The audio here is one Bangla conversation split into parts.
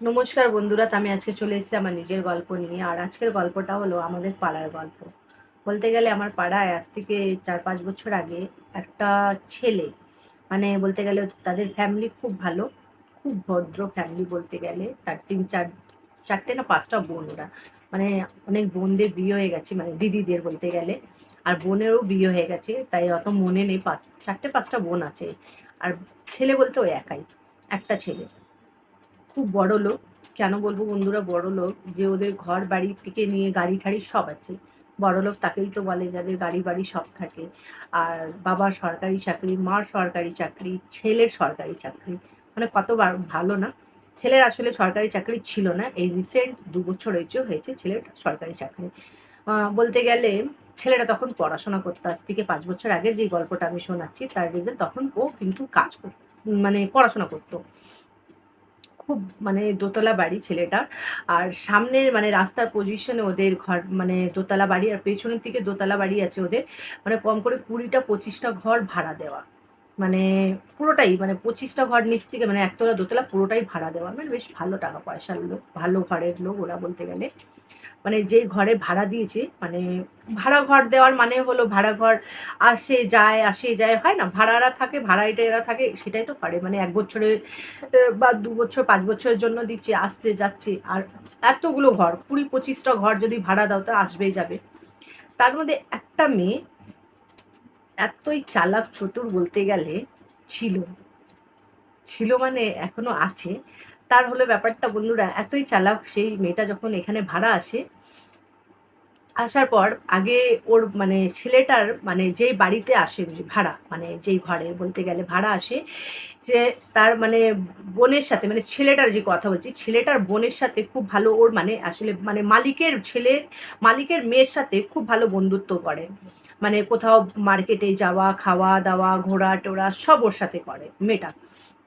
নমস্কার বন্ধুরা আমি আজকে চলে এসেছি আমার নিজের গল্প নিয়ে। আর আজকের গল্পটা হলো আমাদের পাড়ার গল্প। বলতে গেলে আমার পাড়ায় আজ থেকে চার পাঁচ বছর আগে একটা ছেলে মানে বলতে গেলে তাদের ফ্যামিলি খুব ভালো, খুব ভদ্র ফ্যামিলি বলতে গেলে। তার তিন, চার, চারটে না পাঁচটা বোন ওরা। মানে অনেক বোনদের বিয়ে হয়ে গেছে মানে দিদিদের বলতে গেলে। আর বোনেরও বিয়ে হয়ে গেছে, তাই অত মনে নেই। পাঁচ, চারটে পাঁচটা বোন আছে। আর ছেলে বলতে ওই একাই, একটা ছেলে। খুব বড় লোক। কেন বলব বন্ধুরা? বড় লোক যে ওদের ঘর বাড়ি থেকে নিয়ে গাড়ি টাড়ি সব আছে। বড় লোক তাকেই তো বলে যাদের গাড়ি বাড়ি সব থাকে। আর বাবার সরকারি চাকরি মার সরকারি চাকরি ছেলের সরকারি চাকরি। মানে কত ভালো না? ছেলের আসলে সরকারি চাকরি ছিল না। এই রিসেন্ট দু বছর হয়েছে হয়েছে ছেলের সরকারি চাকরি। বলতে গেলে ছেলেটা তখন পড়াশোনা করতো। আজ থেকে পাঁচ বছর আগে যে গল্পটা আমি শোনাচ্ছি, তার রিজেন্ট তখন ও কিন্তু কাজ করতো মানে পড়াশোনা করতো। খুব মানে দোতলা বাড়ি ছেলেটার। আর সামনের মানে রাস্তার পজিশনে ওদের ঘর মানে দোতলা বাড়ি, আর পেছনের দিকে দোতলা বাড়ি আছে ওদের। মানে কম করে কুড়িটা পঁচিশটা ঘর ভাড়া দেওয়া। মানে পুরোটাই মানে পঁচিশটা ঘর নিচ থেকে মানে একতলা, দোতলা পুরোটাই ভাড়া দেওয়া। মানে বেশ ভালো টাকা পয়সার লোক, ভালো ঘরের লোক ওরা বলতে গেলে। মানে যে ঘরে ভাড়া দিয়েছে মানে ভাড়া ঘর দেওয়ার মানে হলো ভাড়া ঘর আসে, যায় আসে, যায়, হয় না? ভাড়ারা থাকে ভাড়াইটেরা থাকে, সেটাই তো করে। মানে এক বছরে বা দু বছর, পাঁচ বছরের জন্য দিচ্ছে, আসতে যাচ্ছে। আর এতগুলো ঘর, কুড়ি পঁচিশটা ঘর যদি ভাড়া দাও, তো আসবেই যাবে। তার মধ্যে একটা মেয়ে এতই চালাক চতুর বলতে গেলে ছিল। ছিল মানে এখনও আছে। তার হলো ব্যাপারটা বন্ধুরা, এতই চালাক সেই মেয়েটা যখন এখানে ভাড়া আসে আসার পর আগে ওর মানে ছেলেটার মানে যেই বাড়িতে আসে ভাড়া মানে যেই ঘরে বলতে গেলে ভাড়া আসে, যে তার মানে বোনের সাথে মানে ছেলেটার যে কথা বলছি, ছেলেটার বোনের সাথে খুব ভালো ওর মানে আসলে মানে মালিকের ছেলে, মালিকের মেয়ের সাথে খুব ভালো বন্ধুত্ব করে। মানে কোথাও মার্কেটে যাওয়া, খাওয়া দাওয়া ঘোরা টোরা সব ওর সাথে করে, মেয়েটা।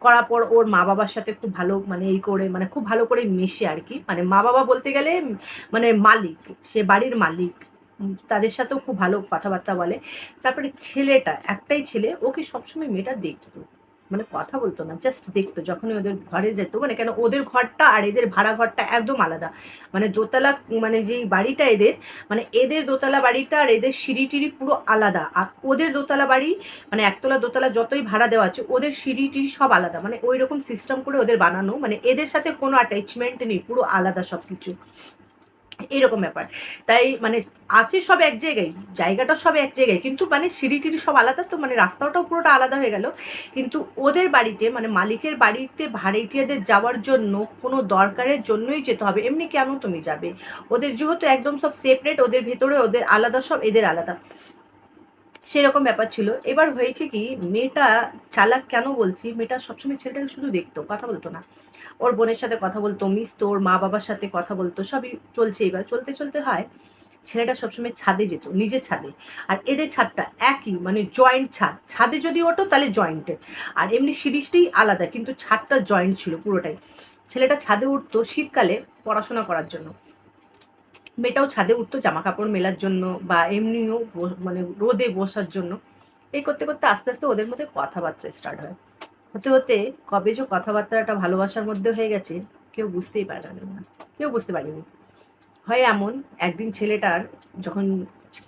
করার পর ওর মা বাবার সাথে খুব ভালো মানে এই করে মানে খুব ভালো করে মেশে আর কি। মানে মা বাবা বলতে গেলে মানে মালিক, সে বাড়ির মালিক তাদের সাথেও খুব ভালো কথাবার্তা বলে। তারপরে ছেলেটা, একটাই ছেলে, ওকে সবসময় মেয়েটা দেখতো। মানে কথা বলতো না জাস্ট দেখতো যখনই ওদের ঘরে যেত মানে কেন ওদের ঘরটা আর এদের ভাড়া ঘরটা একদম আলাদা। মানে দোতলা মানে যেই বাড়িটা এদের মানে এদের দোতলা বাড়িটা আর এদের সিঁড়ি টিড়ি পুরো আলাদা। আর ওদের দোতলা বাড়ি মানে একতলা দোতলা যতই ভাড়া দেওয়া আছে, ওদের সিঁড়ি টিড়ি সব আলাদা। মানে ওই রকম সিস্টেম করে ওদের বানানো মানে এদের সাথে কোনো অ্যাটাচমেন্ট নেই, পুরো আলাদা সব কিছু এরকম ব্যাপার। তাই মানে আছে সব এক জায়গায়, জায়গাটা সব এক জায়গায়। কিন্তু মানে সিঁড়ি টিড়ি সব আলাদা তো মানে রাস্তাটাও পুরোটা আলাদা হয়ে গেল। কিন্তু ওদের বাড়িতে মানে মালিকের বাড়িতে ভাড়াটিয়াদের যাওয়ার জন্য কোনো দরকারের জন্যই যেতে হবে। এমনি কেন তুমি যাবে? ওদের যেহেতু একদম সব সেপারেট ওদের ভেতরে ওদের আলাদা সব, এদের আলাদা। সেরকম ব্যাপার ছিল। এবার হয়েছে কি, মেয়েটা চালাক কেন বলছি? মেয়েটা সবসময় ছেলেটাকে শুধু দেখতো, কথা বলতো না। ওর বোনের সাথে কথা বলতো মিশতো ওর মা বাবার সাথে কথা বলতো, সবই চলছে এবার। চলতে চলতে হয়, ছেলেটা সবসময় ছাদে যেত, নিজের ছাদে। আর এদের ছাদটা একই মানে জয়েন্ট ছাদ। ছাদে যদি ওঠো তাহলে জয়েন্টে আর এমনি সিরিজটাই আলাদা, কিন্তু ছাদটা জয়েন্ট ছিল পুরোটাই। ছেলেটা ছাদে উঠতো শীতকালে পড়াশোনা করার জন্য। মেয়েটাও ছাদে উঠতো জামা কাপড় মেলার জন্য বা এমনিও মানে রোদে বসার জন্য। এই করতে করতে আস্তে আস্তে ওদের মধ্যে কথাবার্তা স্টার্ট হয়। হতে হতে কবে যে কথাবার্তাটা ভালোবাসার মধ্যে হয়ে গেছে, কেউ বুঝতেই পারেনি না, কেউ বুঝতে পারেনি। হয় এমন, একদিন ছেলেটার যখন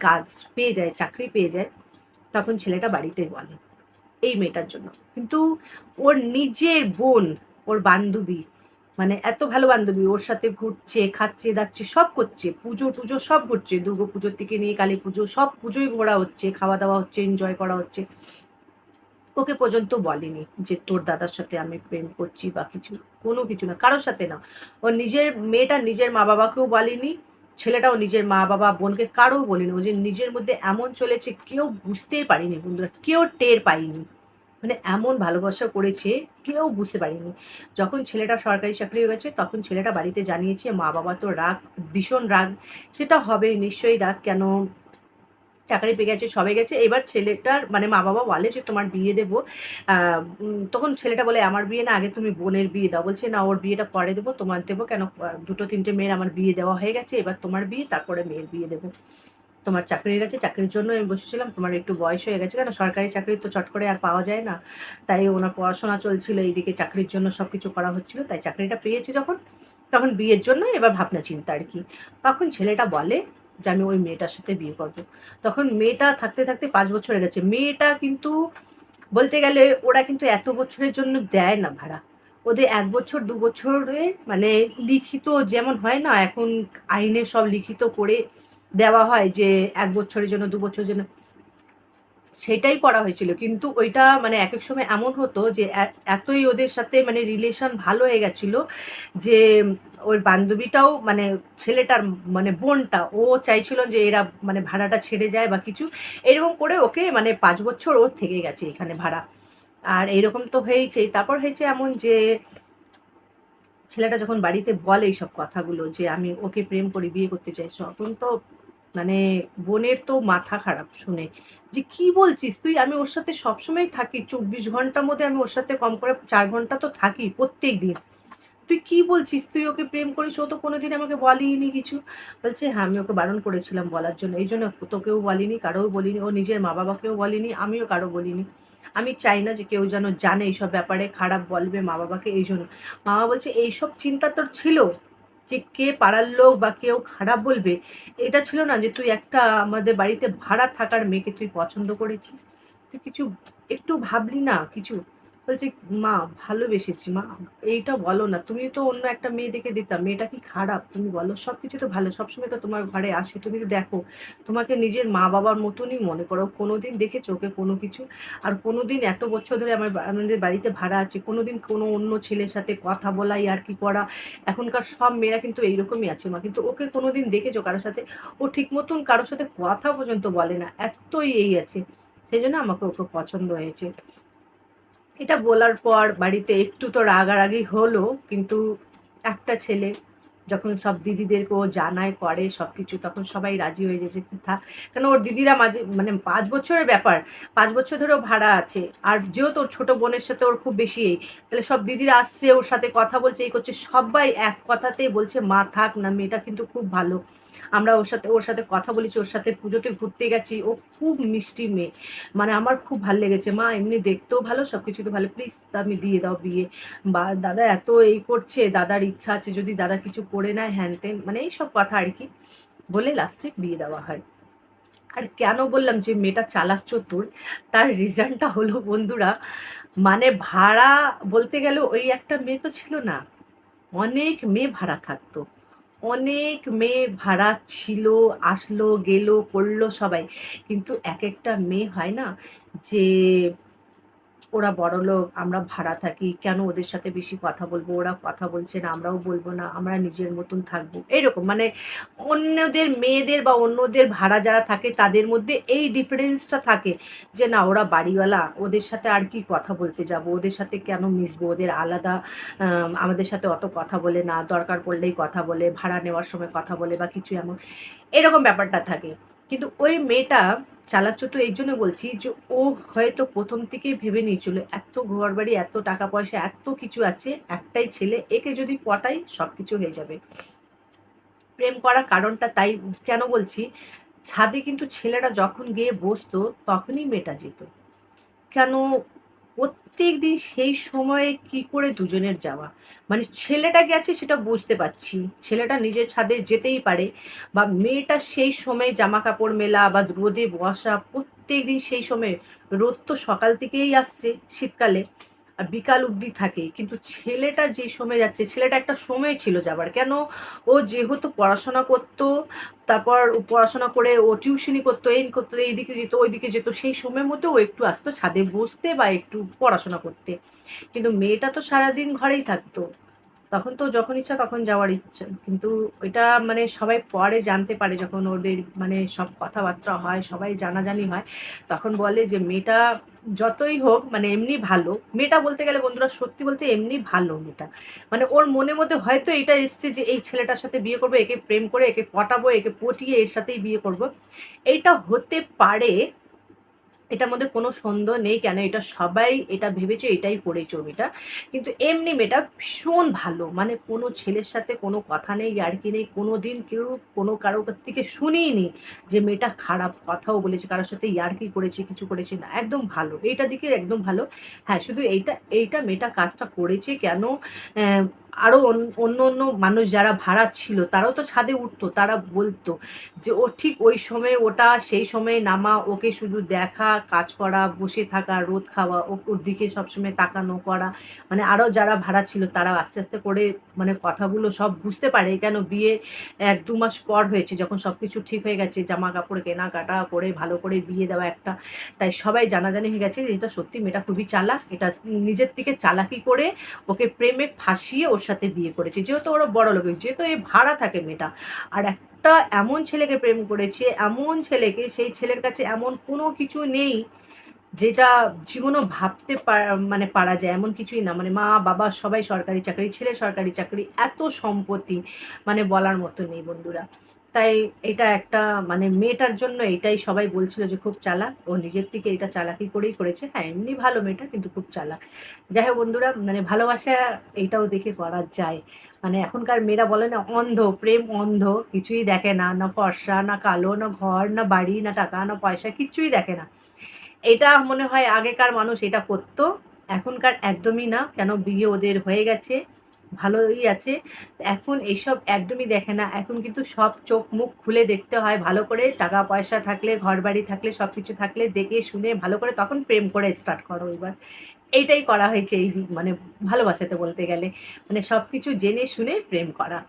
কাজ পেয়ে যায়, চাকরি পেয়ে যায়, তখন ছেলেটা বাড়িতে বলে, এই মেয়েটার জন্য। কিন্তু ওর নিজের বোন, ওর বান্ধবী মানে এত ভালো বান্ধবী, ওর সাথে ঘুরছে, খাচ্ছে, দাচ্ছে, সব করছে, পুজো টুজো সব করছে দুর্গা পুজোর থেকে নিয়ে কালী পুজো সব পুজোই ঘোরা হচ্ছে, খাওয়া দাওয়া হচ্ছে এনজয় করা হচ্ছে। ওকে পর্যন্ত বলেনি যে তোর দাদার সাথে আমি প্রেম করছি বা কিছু, কোনো কিছু না, কারোর সাথে না। ও নিজের মেয়েটা নিজের মা বাবাকেও বলেনি, ছেলেটাও নিজের মা বাবা বোনকে কারও বলিনি। ও যে নিজের মধ্যে এমন চলেছে, কেউ বুঝতেই পারিনি বন্ধুরা, কেউ টের পাইনি মানে এমন ভালোবাসা করেছে, কেউ বুঝতে পারিনি। যখন ছেলেটা সরকারি চাকরি হয়ে গেছে, তখন ছেলেটা বাড়িতে জানিয়েছে মা বাবা তো রাগ, ভীষণ রাগ, সেটা হবে নিশ্চয়ই রাগ কেন চাকরি পেয়ে গেছে, সবে গেছে। এবার ছেলেটার মানে মা বাবা বলে যে, তোমার বিয়ে দেবো। তখন ছেলেটা বলে, আমার বিয়ে না, আগে তুমি বোনের বিয়ে দাও। বলছে, না, ওর বিয়েটা পরে দেবো, তোমার দেবো কেন? দুটো তিনটে মেয়ের আমার বিয়ে দেওয়া হয়ে গেছে, এবার তোমার বিয়ে, তারপরে মেয়ের বিয়ে দেবো। তোমার চাকরি গেছে, চাকরির জন্য আমি বসেছিলাম, তোমার একটু বয়স হয়ে গেছে কেন? সরকারি চাকরি তো চট করে আর পাওয়া যায় না। তাই ওনার পড়াশোনা চলছিল, এইদিকে চাকরির জন্য সব কিছু করা হচ্ছিল, তাই চাকরিটা পেয়েছি যখন, তখন বিয়ের জন্য এবার ভাবনা চিন্তা আর কি। তখন ছেলেটা বলে যে আমি ওই মেয়েটার সাথে বিয়ে করব। তখন মেয়েটা থাকতে থাকতে পাঁচ বছর গেছে। মেয়েটা কিন্তু বলতে গেলে ওরা কিন্তু এত বছরের জন্য দেয় না ভাড়া। ওদের এক বছর, দু বছরে মানে লিখিত যেমন হয় না, এখন আইনে সব লিখিত করে দেওয়া হয় যে এক বছরের জন্য, দু বছরের জন্য। সেটাই করা হয়েছিল। কিন্তু ওইটা মানে এক এক সময় এমন হতো যে এতই ওদের সাথে মানে রিলেশন ভালো হয়ে গেছিল যে ওর বান্ধবীটাও মানে ছেলেটার মানে বোনটা, ও চাইছিল যে এরা মানে ভাড়াটা ছেড়ে যায় বা কিছু। এরকম করে ওকে মানে পাঁচ বছর ও থেকে গেছে এখানে ভাড়া। আর এইরকম তো হয়েছেই। তারপর হয়েছে এমন যে ছেলেটা যখন বাড়িতে বলে এইসব কথাগুলো যে আমি ওকে প্রেম করি বিয়ে করতে চাই তখন তো মানে বোনের তো মাথা খারাপ শুনে। যে কি বলছিস তুই? আমি ওর সাথে সবসময় থাকি। চব্বিশ ঘণ্টার মধ্যে আমি ওর সাথে কম করে চার ঘণ্টা তো থাকি প্রত্যেক দিন তুই কি বলছিস? তুই ওকে প্রেম করিস? ও তো কোনোদিন আমাকে বলিনি কিছু। বলছে হ্যাঁ আমি ওকে বারণ করেছিলাম বলার জন্য। এই জন্য তোকেও বলিনি, কারোও বলিনি, ও নিজের মা বাবাকেও বলিনি, আমিও কারও বলিনি। আমি চাই না যে কেউ যেন জানে এইসব ব্যাপারে, খারাপ বলবে মা বাবাকে এই জন্য। মা বাবা বলছে, এইসব চিন্তা তোর ছিল? যে কে পাড়ার লোক বা কেউ খারাপ বলবে, এটা ছিল না যে তুই একটা আমাদের বাড়িতে ভাড়া থাকার মেয়েকে তুই পছন্দ করেছিস। তুই কিছু, একটু ভাবলি না কিছু? বলছে, মা, ভালোবেসেছি, মা, এইটা বলো না। তুমি তো অন্য একটা মেয়ে দেখে দিতাম মেয়েটা কি খারাপ? তুমি বলো সব কিছু তো ভালো, সবসময় তো তোমার ঘরে আসে। তুমি তো দেখো, তোমাকে নিজের মা বাবার মতনই মনে করো। কোনোদিন দেখে চোখে কোনো কিছু? আর কোনোদিন এত বছর ধরে আমার আমাদের বাড়িতে ভাড়া আছে, কোনোদিন কোনো অন্য ছেলের সাথে কথা বলাই আর কি করা? এখনকার সব মেয়েরা কিন্তু এইরকমই আছে, মা। কিন্তু ওকে কোনোদিন দেখেছ কারোর সাথে? ও ঠিক মতন কারোর সাথে কথা পর্যন্ত বলে না, এতই এই আছে। সেই জন্য আমাকে ওকে পছন্দ হয়েছে। এটা বলার পর বাড়িতে একটু তো রাগারাগি হলো কিন্তু একটা ছেলে যখন সব দিদিদেরকে ও জানায়, করে সব কিছু তখন সবাই রাজি হয়ে যেতে থাক। কেন ওর দিদিরা মাঝে মানে পাঁচ বছরের ব্যাপার, পাঁচ বছর ধরে ভাড়া আছে। আর যেহেতু ওর ছোটো বোনের সাথে ওর খুব বেশি এই, তাহলে সব দিদিরা আসছে, ওর সাথে কথা বলছে, এই করছে, সবাই এক কথাতেই বলছে, মা থাক না, মেয়েটা কিন্তু খুব ভালো। আমরা ওর সাথে ওর সাথে কথা বলেছি, ওর সাথে পুজোতে ঘুরতে গেছি, ও খুব মিষ্টি মেয়ে। মানে আমার খুব ভালো লেগেছে। মা, এমনি দেখতেও ভালো সব কিছু তো ভালো। প্লিজ তা আমি দিয়ে দাও বিয়ে। বা, দাদা এত এই করছে, দাদার ইচ্ছা আছে, যদি দাদা কিছু করে নেয় হ্যান তেন মানে এইসব কথা আর কি, বলে লাস্টে বিয়ে দেওয়া হয়। আর কেন বললাম যে মেয়েটা চালাক চতুর, তার রিজনটা হলো বন্ধুরা মানে ভাড়া বলতে গেলে ওই একটা মেয়ে তো ছিল না, অনেক মেয়ে ভাড়া থাকতো। অনেক মেয়ে ভাড়া ছিল, আসলো, গেলো, করল সবাই। কিন্তু এক একটা মেয়ে হয় না যে ওরা বড় লোক, আমরা ভাড়া থাকি, কেন ওদের সাথে বেশি কথা বলব? ওরা কথা বলছে না, আমরাও বলব না, আমরা নিজের মতন থাকব। এরকম মানে অন্যদের মেয়েদের বা অন্যদের ভাড়া যারা থাকে, তাদের মধ্যে এই ডিফারেন্সটা থাকে যে, না, ওরা বাড়িওয়ালা, ওদের সাথে আর কি কথা বলতে যাব? ওদের সাথে কেন মিশবো? ওদের আলাদা আমাদের সাথে অত কথা বলে না, দরকার পড়লেই কথা বলে, ভাড়া নেওয়ার সময় কথা বলে বা কিছু এমন। এরকম ব্যাপারটা থাকে। কিন্তু ওই মেয়েটা চালাচ্ছ তো এই জন্য বলছি যে ও হয়তো প্রথম থেকেই ভেবে নিয়েছিল, এত ঘর বাড়ি এত টাকা পয়সা, এত কিছু আছে, একটাই ছেলে, একে যদি পটাই সব কিছু হয়ে যাবে। প্রেম করার কারণটা তাই কেন বলছি, ছাদে কিন্তু ছেলেরা যখন গিয়ে বসতো তখনই মেয়েটা যেত। কেন প্রত্যেক দিন সেই সময়ে কি করে দুজনের যাওয়া? মানে ছেলেটা গেছে সেটা বুঝতে পারছি। ছেলেটা নিজের ছাদে যেতেই পারে বা মেয়েটা সেই সময়ে জামা কাপড় মেলা বা রোদে বসা প্রত্যেক দিন সেই সময়ে রোদ তো সকাল থেকেই আসছে শীতকালে। বিকাল অবধি থাকে কিন্তু ছেলেটা যে সময় যাচ্ছে, ছেলেটা একটা সময় ছিল যাবার। কেন? ও যেহেতু পড়াশোনা করতো, তারপর পড়াশোনা করে ও টিউশনি করতো, এই করতো, এই দিকে যেত, ওই দিকে যেত, সেই সময়ের মধ্যে ও একটু আসতো ছাদে বসতে বা একটু পড়াশোনা করতে। কিন্তু মেয়েটা তো সারাদিন ঘরেই থাকতো। তখন তো যখন ইচ্ছা তখন যাওয়ার ইচ্ছা। কিন্তু এটা মানে সবাই পরে জানতে পারে যখন ওদের মানে সব কথাবার্তা হয়, সবাই জানাজানি হয়। তখন বলে যে, মেয়েটা যতই হোক মানে এমনি ভালো। মেয়েটা বলতে গেলে বন্ধুরা, সত্যি বলতে এমনি ভালো মেয়েটা। মানে ওর মনের মধ্যে হয়তো এটা এসছে যে, এই ছেলেটার সাথে বিয়ে করব, একে প্রেম করে, একে পটাবো, একে পটিয়ে এর সাথেই বিয়ে করব। এইটা হতে পারে এটার মধ্যে কোনো সন্দেহ নেই কেন? এটা সবাই এটা ভেবেছে, এটাই পড়ে ছবিটা কিন্তু এমনি মেয়েটা ভীষণ ভালো। মানে কোনো ছেলের সাথে কোনো কথা নেই, ইয়ার্কি নেই কোনো দিন কেউ কোনো কারও কাছ থেকে শুনিনি যে মেয়েটা খারাপ কথাও বলেছে, কারোর সাথে ইয়ার্কি করেছে, কিছু করেছে না। একদম ভালো। এইটা দিকে একদম ভালো। হ্যাঁ শুধু এইটা এইটা মেয়েটা কাজটা করেছে কেন? আরও অন্য অন্য মানুষ যারা ভাড়া ছিল, তারাও তো ছাদে উঠতো, তারা বলতো যে, ও ঠিক ওই সময়ে ওটা, সেই সময় নামা, ওকে শুধু দেখা, কাজ করা, বসে থাকা, রোদ খাওয়া ওর দিকে সবসময় তাকানো করা। মানে আরও যারা ভাড়া ছিল, তারা আস্তে আস্তে করে মানে কথাগুলো সব বুঝতে পারে, কেন বিয়ে এক দু মাস পর হয়েছে, যখন সব কিছু ঠিক হয়ে গেছে জামা কাপড় কেনাকাটা করে, ভালো করে বিয়ে দেওয়া একটা, তাই সবাই জানাজানি হয়ে গেছে এটা সত্যি মেয়েটা খুবই চালাক, এটা নিজের থেকে চালাকি করে, ওকে প্রেমে ফাঁসিয়ে ওর সাথে বিয়ে করেছে, যেহেতু ওরা বড় লোক, যেহেতু এই ভাড়া থাকে মেয়েটা। আর একটা এমন ছেলেকে প্রেম করেছে, এমন ছেলেকে, সেই ছেলের কাছে এমন কোনো কিছু নেই যেটা জীবনও ভাবতে মানে পারা যায়, এমন কিছুই না। মানে মা, বাবা সবাই সরকারি চাকরি, ছেলে সরকারি চাকরি, এত সম্পত্তি মানে বলার মতো নেই বন্ধুরা। তাই এটা একটা মানে মেয়েটার জন্য এটাই সবাই বলছিল যে খুব চালাক। ও নিজের থেকে এটা চালাকি করেই করেছে। হ্যাঁ এমনি ভালো মেয়েটা, কিন্তু খুব চালাক। যাই হোক বন্ধুরা মানে ভালোবাসা এইটাও দেখে করা যায়। মানে এখনকার মেয়েরা বলে না, অন্ধ, প্রেম অন্ধ, কিছুই দেখে না। না ফর্সা, না কালো, না ঘর, না বাড়ি, না টাকা, না পয়সা কিচ্ছুই দেখে না। এটা মনে হয় আগেকার মানুষ এটা করতো। এখনকার একদমই না। কেন বিয়ে ওদের হয়ে গেছে? ভালোই আছে। এখন এইসব একদমই দেখে না। এখন কিন্তু সব চোখ মুখ খুলে দেখতে হয় ভালো করে। টাকা পয়সা থাকলে ঘর বাড়ি থাকলে সব কিছু থাকলে দেখে শুনে ভালো করে তখন প্রেম করে স্টার্ট করো এবার। এইটাই করা হয়েছে এই মানে ভালোবাসাতে বলতে গেলে। মানে সব কিছু জেনে শুনে প্রেম করা।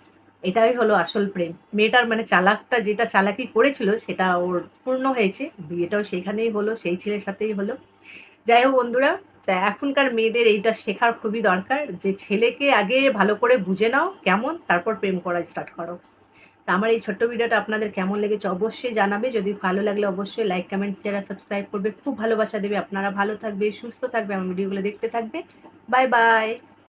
এটাই হলো আসল প্রেম। মেয়েটার মানে চালাকটা যেটা চালাকি করেছিল সেটা ওর পূর্ণ হয়েছে। বিয়েটাও সেখানেই হলো, সেই ছেলের সাথেই হলো। যাই হোক বন্ধুরা তা এখনকার মেয়েদের এইটা শেখার খুবই দরকার যে ছেলেকে আগে ভালো করে বুঝে নাও কেমন, তারপর প্রেম করা স্টার্ট করো। তা আমার এই ছোট্ট ভিডিওটা আপনাদের কেমন লেগেছে অবশ্যই জানাবে। যদি ভালো লাগলে অবশ্যই লাইক কমেন্ট শেয়ার আর সাবস্ক্রাইব করবে। খুব ভালোবাসা দেবে। আপনারা ভালো থাকবে, সুস্থ থাকবে, আমার ভিডিওগুলো দেখতে থাকবে। Bye bye